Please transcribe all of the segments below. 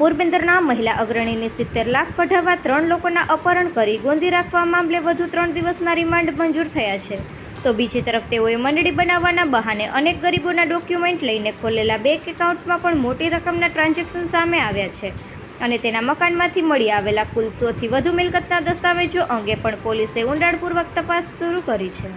પોરબંદરના મહિલા અગ્રણીને સિત્તેર લાખ કઢાવવા ત્રણ લોકોના અપહરણ કરી ગોંધી રાખવા મામલે વધુ ત્રણ દિવસના રિમાન્ડ મંજૂર થયા છે. તો બીજી તરફ તેઓએ મંડળી બનાવવાના બહાને અનેક ગરીબોના ડોક્યુમેન્ટ લઈને ખોલેલા બેંક એકાઉન્ટમાં પણ મોટી રકમના ટ્રાન્ઝેક્શન સામે આવ્યા છે અને તેના મકાનમાંથી મળી આવેલા કુલ સોથી વધુ મિલકતના દસ્તાવેજો અંગે પણ પોલીસે ઊંડાણપૂર્વક તપાસ શરૂ કરી છે.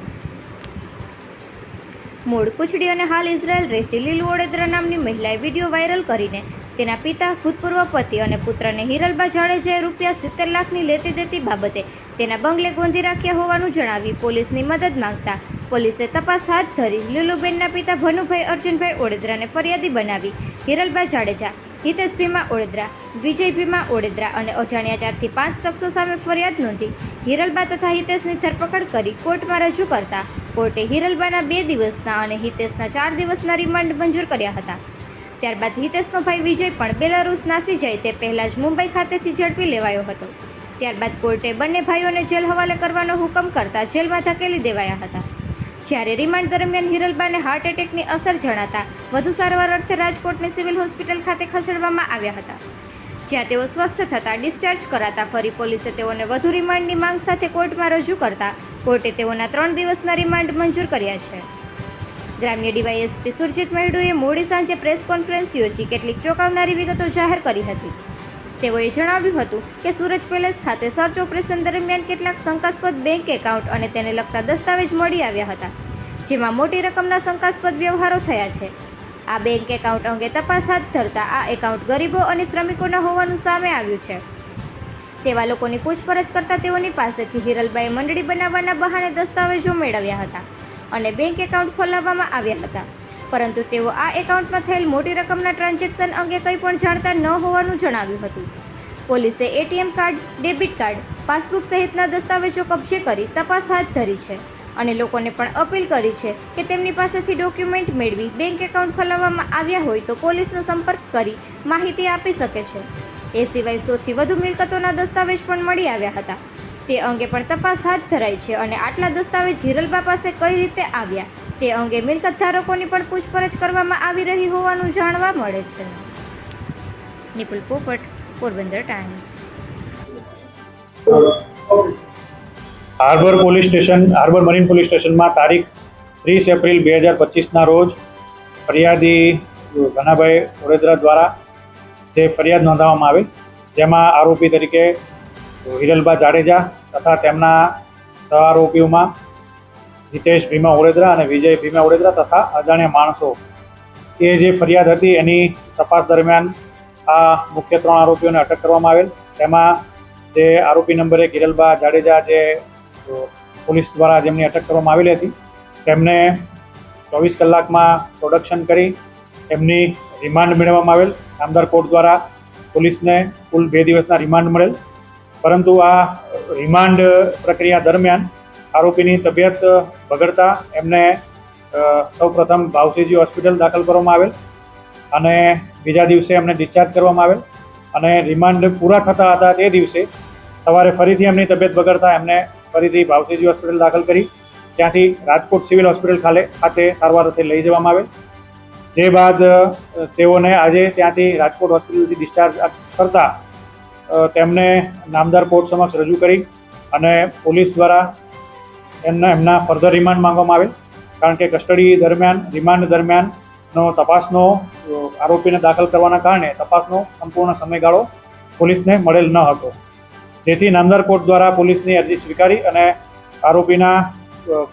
મૂળ કુચડી અને હાલ ઇઝરાયલ રહેતી લીલુ ઓડેદરા નામની મહિલાએ વીડિયો વાયરલ કરીને તેના પિતા, ભૂતપૂર્વ પતિ અને પુત્રને હિરલબા જાડેજાએ રૂપિયા સિત્તેર લાખની લેતી દેતી બાબતે તેના બંગલે ગોંધી રાખ્યા હોવાનું જણાવી પોલીસની મદદ માંગતા પોલીસે તપાસ હાથ ધરી લીલુબેનના પિતા ભનુભાઈ અર્જુનભાઈ ઓડેદરાને ફરિયાદી બનાવી હિરલબા જાડેજા, હિતેશ ભીમા ઓડેદરા, વિજય ભીમા ઓડેદરા અને અજાણ્યા ચારથી પાંચ શખ્સો સામે ફરિયાદ નોંધી હિરલબા તથા હિતેશની ધરપકડ કરી કોર્ટમાં રજૂ કરતા કોર્ટે હિરલબાના બે દિવસના અને હિતેશના ચાર દિવસના રિમાન્ડ મંજૂર કર્યા હતા. ત્યારબાદ હિતેશનો ભાઈ વિજય પણ બેલારૂસ નાસી જાય તે પહેલાં જ મુંબઈ ખાતેથી ઝડપી લેવાયો હતો. ત્યારબાદ કોર્ટે બંને ભાઈઓને જેલ હવાલે કરવાનો હુકમ કરતા જેલમાં ધકેલી દેવાયા હતા. જ્યારે રિમાન્ડ દરમિયાન હિરલબાને હાર્ટ એટેકની અસર જણાતા વધુ સારવાર અર્થે રાજકોટની સિવિલ હોસ્પિટલ ખાતે ખસેડવામાં આવ્યા હતા. જ્યાં તેઓ સ્વસ્થ થતાં ડિસ્ચાર્જ કરાતા ફરી પોલીસે તેઓને વધુ રિમાન્ડની માંગ સાથે કોર્ટમાં રજૂ કરતા કોર્ટે તેઓના ત્રણ દિવસના રિમાન્ડ મંજૂર કર્યા છે. ગ્રામ્ય ડીવાયએસપી સુરજીત મહેડુએ મોડી સાંજે પ્રેસ કોન્ફરન્સ યોજી કેટલીક ચોંકાવનારી વિગતો જાહેર કરી હતી. તેઓએ જણાવ્યું હતું કે સુરજ પેલેસ ખાતે સર્ચ ઓપરેશન દરમિયાન કેટલાક શંકાસ્પદ બેંક એકાઉન્ટ અને તેને લગતા દસ્તાવેજ મળી આવ્યા હતા, જેમાં મોટી રકમના શંકાસ્પદ વ્યવહારો થયા છે. આ બેંક એકાઉન્ટ અંગે તપાસ હાથ ધરતા આ એકાઉન્ટ ગરીબો અને શ્રમિકોના હોવાનું સામે આવ્યું છે. તેવા લોકોની પૂછપરછ કરતા તેઓની પાસેથી હિરલબાઈ મંડળી બનાવવાના બહાને દસ્તાવેજો મેળવ્યા હતા. અને બેંક એકાઉન્ટ ખોલાવવામાં આવ્યા હતા. પરંતુ તેઓ આ એકાઉન્ટમાં થયેલ મોટી રકમના ટ્રાન્ઝેક્શન અંગે કંઈ પણ જાણતા ન હોવાનું જણાવ્યું હતું. પોલીસે ATM card, debit card, passbook સહિતના દસ્તાવેજો કબજે કરી તપાસ હાથ ધરી છે અને લોકોને પણ અપીલ કરી છે કે તેમની પાસેથી ડોક્યુમેન્ટ મેળવી બેંક એકાઉન્ટ ખોલાવવામાં આવ્યા હોય તો પોલીસનો સંપર્ક કરી માહિતી આપી શકે છે. એ સિવાય સોથી વધુ મિલકતોના દસ્તાવેજ પણ મળી આવ્યા હતા. તે અંગે પણ તપાસ હાથ ધરાઈ છે અને આટલા દસ્તાવેજ હિરલબા પાસે કઈ રીતે આવ્યા તે અંગે મિલકત ધારકોની પણ પૂછપરછ કરવામાં આવી રહી હોવાનું જાણવા મળે છે. Nipul Popat, Porbandar times. Harbour police station, harbour marine police સ્ટેશનમાં તારીખ ત્રીસ એપ્રિલ બે હજાર પચીસના રોજ ફરિયાદી ઘનાભાઈ વડોદરા દ્વારા જે ફરિયાદ નોંધાવવામાં આવી જેમાં આરોપી તરીકે હિરલબા જાડેજા તથા તેમના સહઆરોપીઓમાં હિતેશ ભીમા ઓડેદરા અને વિજય ભીમા ઓડેદરા તથા અજાણ્યા માણસો. એ જે ફરિયાદ હતી એની તપાસ દરમિયાન આ મુખ્ય ત્રણ આરોપીઓને અટક કરવામાં આવેલ. તેમાં જે આરોપી નંબરે એક હિરલબા જાડેજા જે પોલીસ દ્વારા જેમની અટક કરવામાં આવેલી હતી, તેમને ચોવીસ કલાકમાં પ્રોડક્શન કરી એમની રિમાન્ડ મેળવવામાં આવેલ. નામદાર કોર્ટ દ્વારા પોલીસને કુલ બે દિવસના રિમાન્ડ મળેલ. પરંતુ આ રિમાન્ડ પ્રક્રિયા દરમિયાન આરોપીની તબિયત બગડતા એમને સૌપ્રથમ ભાવસીજી હોસ્પિટલ દાખલ કરવામાં આવેલ અને બીજા દિવસે એમને ડિસ્ચાર્જ કરવામાં આવેલ અને રિમાન્ડ પૂરા થતા હતા તે દિવસે સવારે ફરીથી એમની તબિયત બગડતા એમને ફરીથી ભાવસીજી હોસ્પિટલ દાખલ કરી. ત્યાંથી રાજકોટ સિવિલ હોસ્પિટલ ખાલે ખાતે સારવાર અર્થે લઈ જવામાં આવેલ. જે બાદ તેઓને આજે ત્યાંથી રાજકોટ હોસ્પિટલથી ડિસ્ચાર્જ કરતા તેમને નામદાર કોર્ટ સમક્ષ રજૂ કરી અને પોલીસ દ્વારા એમને એમના ફર્ધર રિમાન્ડ માંગવામાં આવેલ. કારણ કે કસ્ટડી દરમિયાન, રિમાન્ડ દરમિયાનનો તપાસનો આરોપીને દાખલ કરવાના કારણે તપાસનો સંપૂર્ણ સમયગાળો પોલીસને મળેલ ન હતો. જેથી નામદાર કોર્ટ દ્વારા પોલીસની અરજી સ્વીકારી અને આરોપીના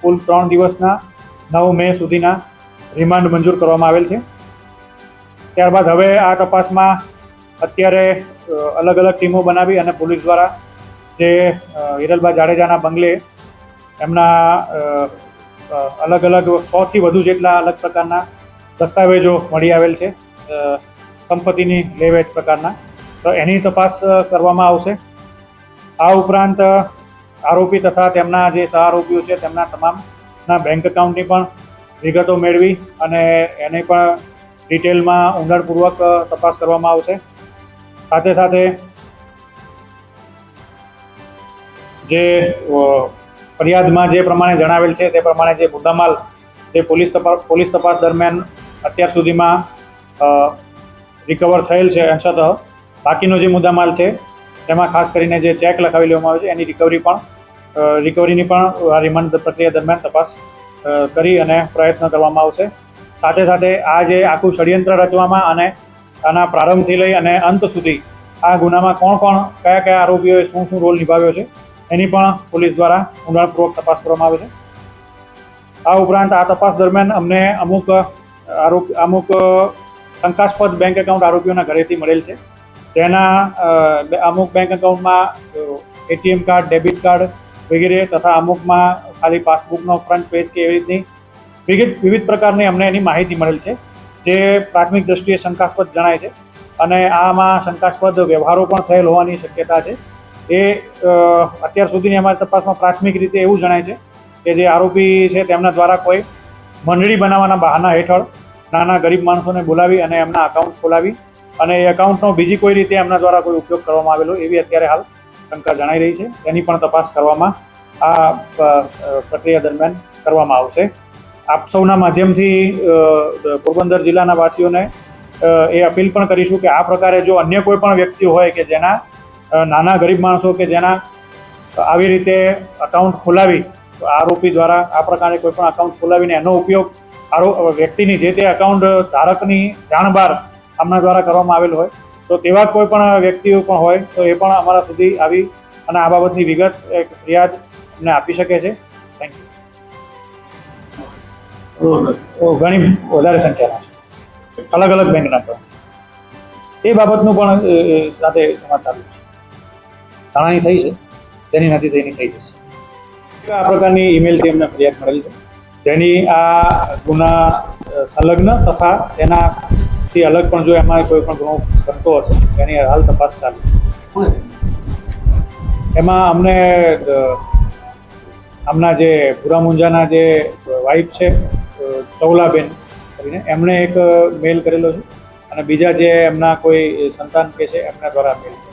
કુલ ત્રણ દિવસના, નવ મે સુધીના રિમાન્ડ મંજૂર કરવામાં આવેલ છે. ત્યારબાદ હવે આ તપાસમાં અત્યારે અલગ અલગ ટીમો બનાવી અને પોલીસ દ્વારા જે હિરલબા જાડેજાના બંગલે એમના અલગ અલગ સોથી વધુ જેટલા અલગ પ્રકારના દસ્તાવેજો મળી આવેલ છે સંપત્તિની લેવેચ પ્રકારના. તો એની તપાસ કરવામાં આવશે. આ ઉપરાંત આરોપી તથા તેમના જે સહારોપીઓ છે, તેમના તમામના બેંક એકાઉન્ટની પણ વિગતો મેળવી અને એની પણ ડિટેલમાં ઊંડાણપૂર્વક તપાસ કરવામાં આવશે. સાથે સાથે જે ફરિયાદમાં જે પ્રમાણે જણાવેલ છે તે પ્રમાણે જે મુદ્દામાલ જે પોલીસ તપાસ પોલીસ તપાસ દરમિયાન અત્યાર સુધીમાં રિકવર થયેલ છે. અંશતઃ બાકીનો જે મુદ્દામાલ છે તેમાં ખાસ કરીને જે ચેક લખાવી લેવામાં આવે છે એની રિકવરી પણ રિકવરીની પણ આ રિમાન્ડ પ્રક્રિયા દરમિયાન તપાસ કરી અને પ્રયત્ન કરવામાં આવશે. સાથે સાથે આ જે આખું ષડયંત્ર રચવામાં અને આના પ્રારંભથી લઈ અને અંત સુધી આ ગુનામાં કોણ કોણ, કયા કયા આરોપીઓએ શું શું રોલ નિભાવ્યો છે, એની પણ પોલીસ દ્વારા ઊંડાણપૂર્વક તપાસ કરવામાં આવે છે. આ ઉપરાંત આ તપાસ દરમિયાન અમને અમુક આરોપ, અમુક શંકાસ્પદ બેંક એકાઉન્ટ આરોપીઓના ઘરેથી મળેલ છે. તેના અમુક બેંક એકાઉન્ટમાં એટીએમ કાર્ડ, ડેબિટ કાર્ડ વગેરે તથા અમુકમાં ખાલી પાસબુકનો ફ્રન્ટ પેજ કે એવી રીતની વિવિધ વિવિધ પ્રકારની અમને એની માહિતી મળેલ છે. જે પ્રાથમિક દ્રષ્ટિએ શંકાસ્પદ જણાય છે. અને આમાં શંકાસ્પદ વ્યવહારો પણ થયેલ હોવાની શક્યતા છે. એ અત્યાર સુધીની અમારી તપાસમાં પ્રાથમિક રીતે એવું જણાય છે કે જે આરોપી છે તેમના દ્વારા કોઈ મંડળી બનાવવાના બહાના હેઠળ નાના ગરીબ માણસોને બોલાવી અને એમના અકાઉન્ટ ખોલાવી અને એ અકાઉન્ટનો બીજી કોઈ રીતે એમના દ્વારા કોઈ ઉપયોગ કરવામાં આવેલો, એવી અત્યારે હાલ શંકા જણાઈ રહી છે. તેની પણ તપાસ કરવામાં આ પ્રક્રિયા દરમિયાન કરવામાં આવશે. આપ સૌના માધ્યમથી પોરબંદર જિલ્લાના વાસીઓને એ અપીલ પણ કરીશું કે આ પ્રકારે જો અન્ય કોઈ પણ વ્યક્તિ હોય કે જેના નાના ગરીબ માણસો કે જેના આવી રીતે અકાઉન્ટ ખોલાવી આરોપી દ્વારા આ પ્રકારે કોઈ પણ અકાઉન્ટ ખોલાવીને એનો ઉપયોગ આરો વ્યક્તિની જે તે અકાઉન્ટ ધારકની જાણ બહાર આમના દ્વારા કરવામાં આવેલ હોય, તો તેવા કોઈ પણ વ્યક્તિઓ પણ હોય, તો એ પણ અમારા સુધી આવી અને આ બાબતની વિગત એક ફરિયાદ અમને આપી શકે છે. થેન્ક યુ ઘણી વધારે સંખ્યામાં છે. અલગ અલગ બેંકના પણ એ બાબતનું પણ સાથે એમાં ચાલુ છે. તાણાની થઈ છે તેની નથી તેની થઈ જશે. આ પ્રકારની ઈમેલથી અમને ફરિયાદ મળેલી છે. જેની આ ગુના સંલગ્ન તથા તેનાથી અલગ પણ જો એમાં કોઈ પણ ગુનો બનતો હશે, તેની હાલ તપાસ ચાલુ છે. એમાં અમને આમના જે ભૂરા મુંજાના જે વાઇફ છે ચૌલાબેન કરીને એમણે એક મેલ કરેલો છે અને બીજા જે એમના કોઈ સંતાન કે છે એમના દ્વારા મેલ